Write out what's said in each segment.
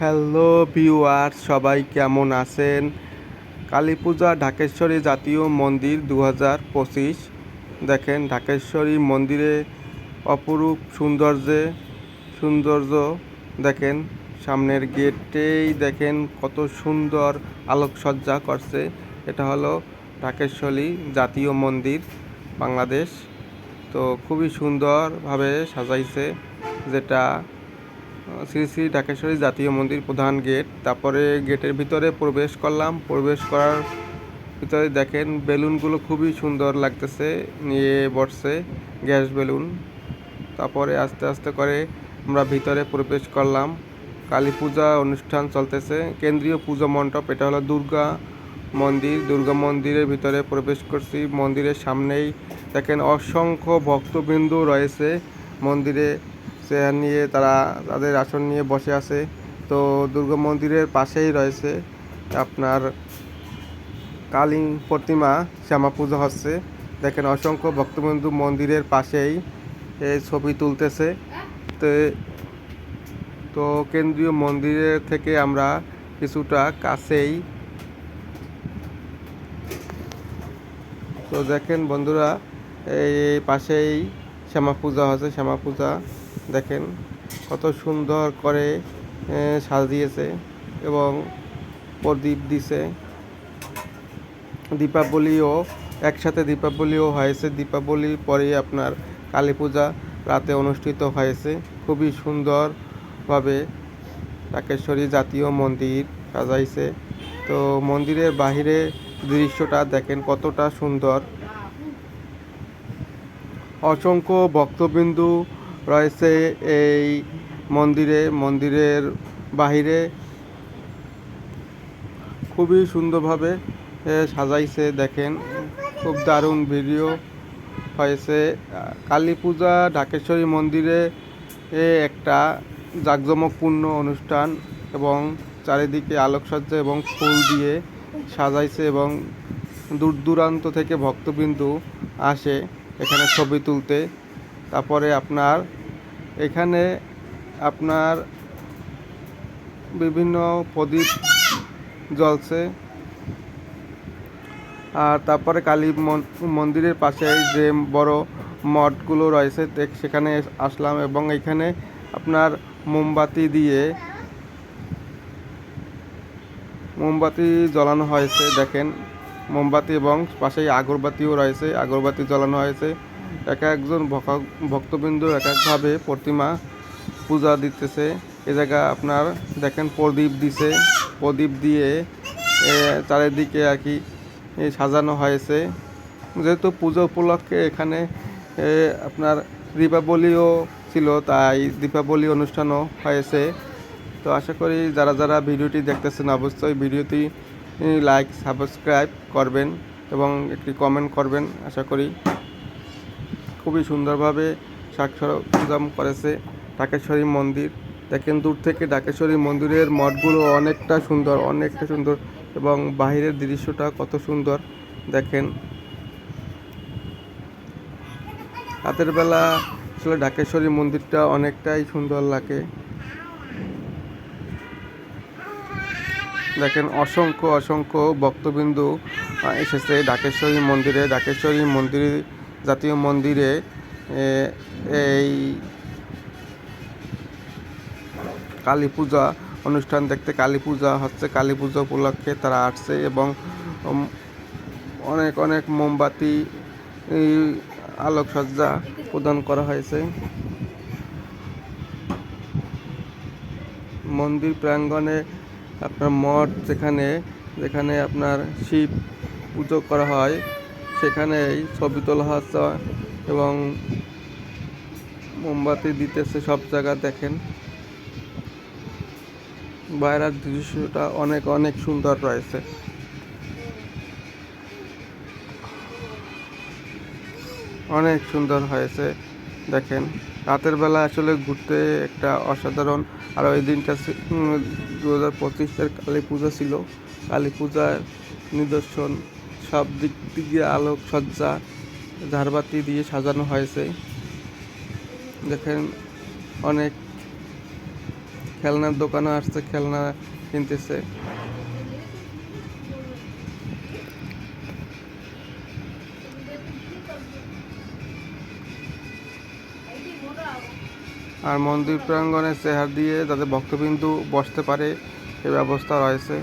Hello viewer, সবাই কেমন আছেন? কালী পূজা ঢাকেশ্বরী জাতীয় মন্দির দু পঁচিশ। দেখেন, ঢাকেশ্বরী মন্দিরে অপরূপ সৌন্দর্যে, সৌন্দর্য, দেখেন, সামনের গেটেই দেখেন কত সুন্দর আলোকসজ্জা করছে। এটা হলো ঢাকেশ্বরী জাতীয় মন্দির বাংলাদেশ। তো খুবই সুন্দরভাবে সাজাইছে যেটা শ্রী শ্রী ঢাকেশ্বরী জাতীয় মন্দির প্রধান গেট। তারপরে গেটের ভিতরে প্রবেশ করলাম। প্রবেশ করার ভিতরে দেখেন বেলুনগুলো খুবই সুন্দর লাগতেছে, নিয়ে বসছে গ্যাস বেলুন। তারপরে আস্তে আস্তে করে আমরা ভিতরে প্রবেশ করলাম। কালী পূজা অনুষ্ঠান চলতেছে। কেন্দ্রীয় পুজো মণ্ডপ, এটা হলো দুর্গা মন্দির। দুর্গা মন্দিরের ভিতরে প্রবেশ করছি। মন্দিরের সামনেই দেখেন অসংখ্য ভক্তবিন্দু রয়েছে মন্দিরে। চেয়ার নিয়ে তারা তাদের আসন নিয়ে বসে আছে। তো দুর্গা মন্দিরের পাশেই রয়েছে আপনার কালী প্রতিমা, শ্যামা পুজো হচ্ছে। দেখেন অসংখ্য ভক্তবন্ধু মন্দিরের পাশেই ছবি তুলতেছে। তো তো কেন্দ্রীয় মন্দিরের থেকে আমরা কিছুটা কাছেই তো দেখেন বন্ধুরা, এই পাশেই শ্যামা পূজা হচ্ছে, শ্যামা পূজা। দেখেন, কত সুন্দর করে সাজিয়েছে এবং প্রদীপ দিছে। দীপাবলিও, একসাথে দীপাবলিও হয়েছে। দীপাবলির পরে আপনার কালী পূজা রাতে অনুষ্ঠিত হয়েছে। খুবই সুন্দরভাবে টাকেশ্বরী জাতীয় মন্দির সাজাইছে। তো মন্দিরের বাহিরে দৃশ্যটা দেখেন কতটা সুন্দর। অসংখ্য ভক্তবিন্দু রয়েছে এই মন্দিরে, মন্দিরের বাহিরে। খুবই সুন্দরভাবে সাজাইছে, দেখেন। খুব দারুণ ভিডিও হয়েছে। কালী পূজা ঢাকেশ্বরী মন্দিরে একটা জাঁকজমকপূর্ণ অনুষ্ঠান এবং চারিদিকে আলোকসজ্জা এবং ফুল দিয়ে সাজাইছে এবং দূর দূরান্ত থেকে ভক্তবিন্দু আসে এখানে ছবি তুলতে। তারপরে আপনার এখানে আপনার বিভিন্ন প্রদীপ জ্বলছে। আর তারপরে কালী মন- মন্দিরের পাশে যে বড় মঠগুলো রয়েছে সেখানে আসলাম এবং এখানে আপনার মোমবাতি দিয়ে, মোমবাতি জ্বালানো হয়েছে, দেখেন। মোমবাতি এবং পাশেই আগরবাতিও রয়েছে, আগরবাতি জ্বালানো হয়েছে। এক একজন ভক- ভক্তবিন্দু এক একভাবে প্রতিমা পূজা দিতেছে। এ জায়গা আপনার দেখেন প্রদীপ দিছে। প্রদীপ দিয়ে চারিদিকে আর কি সাজানো হয়েছে। যেহেতু পুজো উপলক্ষে এখানে আপনার দীপাবলিও ছিল, তাই দীপাবলি অনুষ্ঠানও হয়েছে। তো আশা করি যারা যারা ভিডিওটি দেখতেছেন, অবশ্যই ভিডিওটি লাইক, সাবস্ক্রাইব করবেন এবং একটি কমেন্ট করবেন। আশা করি খুবই সুন্দরভাবে সাক্ষরজাম করেছে ডাকেশ্বরী মন্দির। দেখেন দূর থেকে ডাকেশ্বরী মন্দিরের মঠগুলো অনেকটা সুন্দর অনেকটা সুন্দর এবং বাহিরের দৃশ্যটা কত সুন্দর। দেখেন। রাতের বেলা আসলে ঢাকেশ্বরী মন্দিরটা অনেকটাই সুন্দর লাগে। দেখেন অসংখ্য অসংখ্য ভক্তবিন্দু এসেছে ডাকেশ্বরী মন্দিরে। ডাকেশ্বরী মন্দির জাতীয় মন্দিরে এই কালী পূজা অনুষ্ঠান দেখতে, কালী পূজা হচ্ছে কালী পূজা উপলক্ষে তারা আসছে এবং অনেক অনেক মোমবাতি আলোকসজ্জা প্রদান করা হয়েছে। মন্দির প্রাঙ্গণে আপনার মঠ যেখানে যেখানে আপনার শিব পুজো করা হয় সেখানেই ছবি তোলা হচ্ছে এবং মোমবাতি দিতেছে সব জায়গা দেখেন। বাইরের দৃশ্যটা অনেক অনেক সুন্দর রয়েছে। অনেক সুন্দর হয়েছে, দেখেন। রাতের বেলা আসলে ঘুরতে একটা অসাধারণ, আর ওই দিনটা দু হাজার পঁচিশের কালী পূজা ছিল। কালী পূজার নিদর্শন সব দিক দিয়ে আলোক সজ্জা ঝাড়বাতি দিয়ে সাজানো হয়েছে। দেখেন, অনেক খেলনার দোকানও আসছে, খেলনা কিনতেছে। আর মন্দির প্রাঙ্গণে চেহার দিয়ে যাতে ভক্তবিন্দু বসতে পারে সে ব্যবস্থা রয়েছে।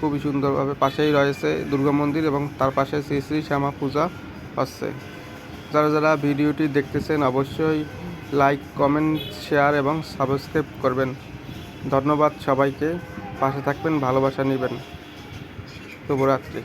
খুবই সুন্দরভাবে পাশেই রয়েছে দুর্গা মন্দির এবং তার পাশে শ্রী শ্রী শ্যামা পূজা হচ্ছে। যারা যারা ভিডিওটি দেখতেছেন অবশ্যই লাইক, কমেন্ট, শেয়ার এবং সাবস্ক্রাইব করবেন। ধন্যবাদ সবাইকে। পাশে থাকবেন, ভালোবাসা নেবেন। শুভরাত্রি।